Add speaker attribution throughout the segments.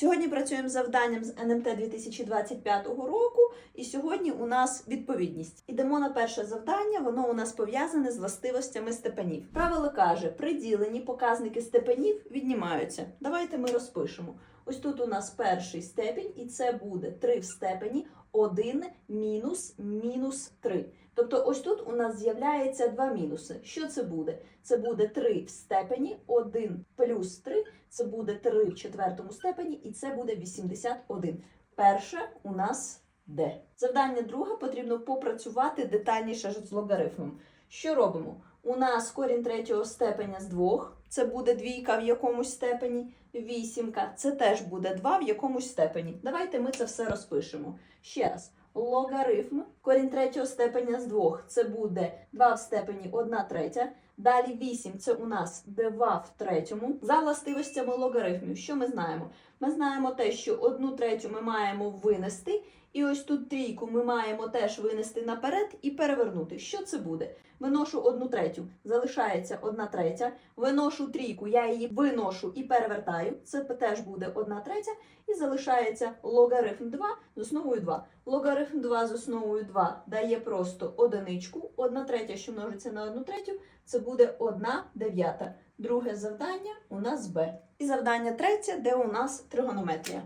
Speaker 1: Сьогодні працюємо з завданням з НМТ 2025 року, і сьогодні у нас відповідність. Ідемо на перше завдання, воно у нас пов'язане з властивостями степенів. Правило каже, при діленні показники степенів віднімаються. Давайте ми розпишемо. Ось тут у нас перший степінь, і це буде 3 в степені 1 мінус мінус 3. Тобто ось тут у нас з'являється два мінуси. Що це буде? Це буде 3 в степені 1 плюс 3, це буде 3 в четвертому степені, і це буде 81. Перше у нас Д. Завдання друге потрібно попрацювати детальніше з логарифмом. Що робимо? У нас корінь третього степеня з двох, це буде двійка в якомусь степені, вісімка, це теж буде 2 в якомусь степені. Давайте ми це все розпишемо. Ще раз. Логарифм, корінь третього степеня з двох, це буде 2 в степені 1 третя. Далі 8 це у нас 2 в третьому. За властивостями логарифмів, що ми знаємо? Ми знаємо те, що 1 третю ми маємо винести, і ось тут трійку ми маємо теж винести наперед і перевернути. Що це буде? Виношу 1 третю, залишається 1 третя. Виношу трійку, я її виношу і перевертаю. Це теж буде 1 третя. І залишається логарифм 2 з основою 2. Логарифм 2 з основою 2 дає просто одиничку. 1 третя, що множиться на 1 третю, це буде 1 дев'ята. Друге завдання у нас Б. І завдання третє, де у нас тригонометрія.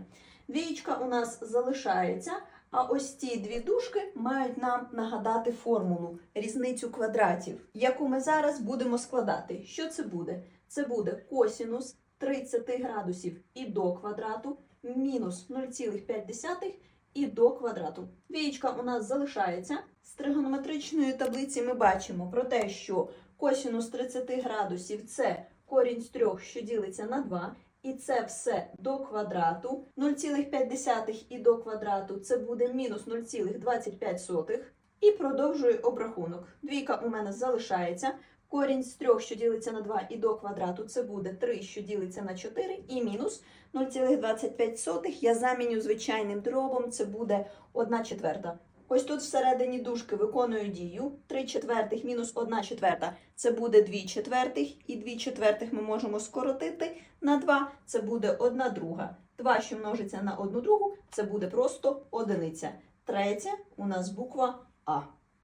Speaker 1: Двієчка у нас залишається, а ось ці дві дужки мають нам нагадати формулу різницю квадратів, яку ми зараз будемо складати. Що це буде? Це буде косінус 30 градусів і до квадрату мінус 0,5 і до квадрату. Двієчка у нас залишається. З тригонометричної таблиці ми бачимо про те, що косінус 30 градусів це корінь з 3, що ділиться на 2. І це все до квадрату. 0,5 і до квадрату це буде мінус 0,25. І продовжую обрахунок. Двійка у мене залишається. Корінь з 3, що ділиться на 2 і до квадрату, це буде 3, що ділиться на 4, і мінус 0,25 я заміню звичайним дробом, це буде 1 четверта. Ось тут всередині дужки виконую дію. 3 четвертих мінус 1 четверта це буде 2 четвертих, і 2 четвертих ми можемо скоротити на 2, це буде 1 друга. 2, що множиться на 1 другу, це буде просто одиниця. Третя у нас буква А.